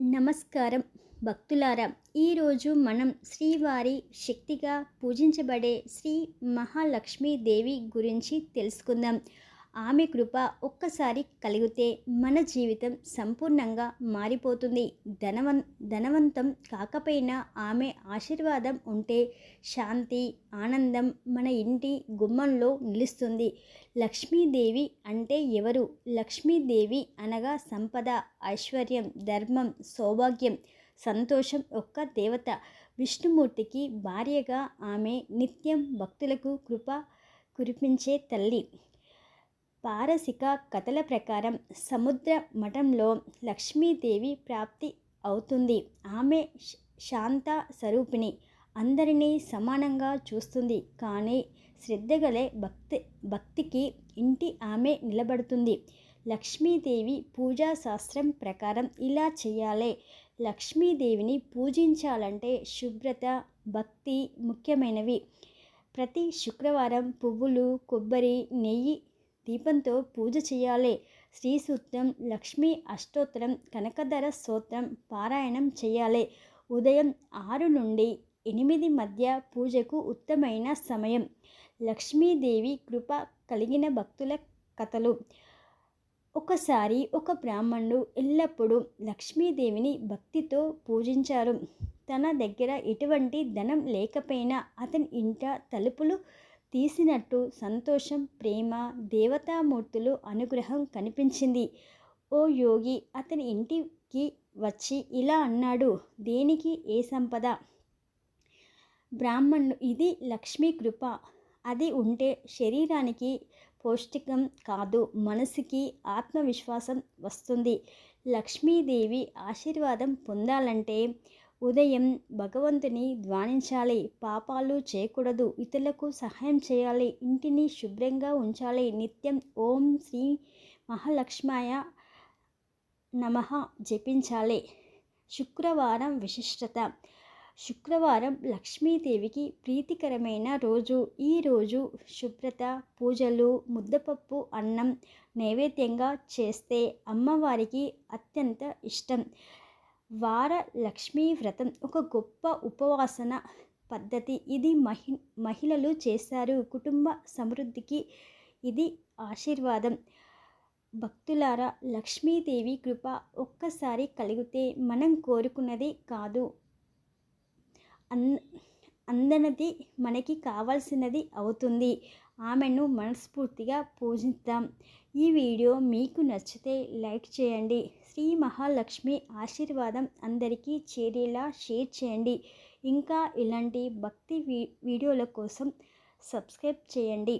నమస్కారం. భక్తులారా ఈరోజు మనం శ్రీవారి శక్తిగా పూజించబడే శ్రీ మహాలక్ష్మీదేవి గురించి తెలుసుకుందాం. ఆమె కృప ఒక్కసారి కలిగితే మన జీవితం సంపూర్ణంగా మారిపోతుంది. ధనవన్ ధనవంతం కాకపోయినా ఆమె ఆశీర్వాదం ఉంటే శాంతి ఆనందం మన ఇంటి గుమ్మంలో నిలుస్తుంది. లక్ష్మీదేవి అంటే ఎవరు? లక్ష్మీదేవి అనగా సంపద ఐశ్వర్యం ధర్మం సౌభాగ్యం సంతోషం ఒక్క దేవత. విష్ణుమూర్తికి భార్యగా ఆమె నిత్యం భక్తులకు కృప కురిపించే తల్లి. పారసిక కథల ప్రకారం సముద్ర మఠంలో లక్ష్మీదేవి ప్రాప్తి అవుతుంది. ఆమె శాంత స్వరూపిణి. అందరినీ సమానంగా చూస్తుంది. కానీ శ్రద్ధగలే భక్తి భక్తికి ఇంటి ఆమె నిలబడుతుంది. లక్ష్మీదేవి పూజా శాస్త్రం ప్రకారం ఇలా చేయాలి. లక్ష్మీదేవిని పూజించాలంటే శుభ్రత భక్తి ముఖ్యమైనవి. ప్రతి శుక్రవారం పువ్వులు కొబ్బరి నెయ్యి దీపంతో పూజ చేయాలి. శ్రీ సూత్రం లక్ష్మీ అష్టోత్తరం కనకధర స్తోత్రం పారాయణం చేయాలి. ఉదయం ఆరు నుండి ఎనిమిది మధ్య పూజకు ఉత్తమైన సమయం. లక్ష్మీదేవి కృప కలిగిన భక్తుల కథలు. ఒకసారి ఒక బ్రాహ్మణుడు ఎల్లప్పుడూ లక్ష్మీదేవిని భక్తితో పూజించారు. తన దగ్గర ఎటువంటి ధనం లేకపోయినా అతని ఇంట తలుపులు తీసినట్టు సంతోషం ప్రేమ దేవతామూర్తులు అనుగ్రహం కనిపించింది. ఓ యోగి అతని ఇంటికి వచ్చి ఇలా అన్నాడు దేనికి ఏ సంపద? బ్రాహ్మణుడు ఇది లక్ష్మీ కృప. అది ఉంటే శరీరానికి పౌష్టికం కాదు మనసుకి ఆత్మవిశ్వాసం వస్తుంది. లక్ష్మీదేవి ఆశీర్వాదం పొందాలంటే ఉదయం భగవంతుని ధ్వానించాలి పాపాలు చేయకూడదు ఇతరులకు సహాయం చేయాలి ఇంటిని శుభ్రంగా ఉంచాలి. నిత్యం ఓం శ్రీ మహాలక్ష్మాయ నమ జపించాలి. శుక్రవారం విశిష్టత. శుక్రవారం లక్ష్మీదేవికి ప్రీతికరమైన రోజు. ఈ రోజు శుభ్రత పూజలు ముద్దపప్పు అన్నం నైవేద్యంగా చేస్తే అమ్మవారికి అత్యంత ఇష్టం. వార లక్ష్మీ వ్రతం ఒక గొప్ప ఉపవాసన పద్ధతి. ఇది మహి మహిళలు చేశారు. కుటుంబ సమృద్ధికి ఇది ఆశీర్వాదం. భక్తులారా లక్ష్మీదేవి కృప ఒక్కసారి కలిగితే మనం కోరుకున్నది కాదు. అన్ అందనది మనకి కావాల్సినది అవుతుంది. ఆమెను మనస్ఫూర్తిగా పూజిద్దాం. ఈ వీడియో మీకు నచ్చితే లైక్ చేయండి. శ్రీ మహాలక్ష్మి ఆశీర్వాదం అందరికీ చేరేలా షేర్ చేయండి. ఇంకా ఇలాంటి భక్తి వీడియోల కోసం సబ్స్క్రైబ్ చేయండి.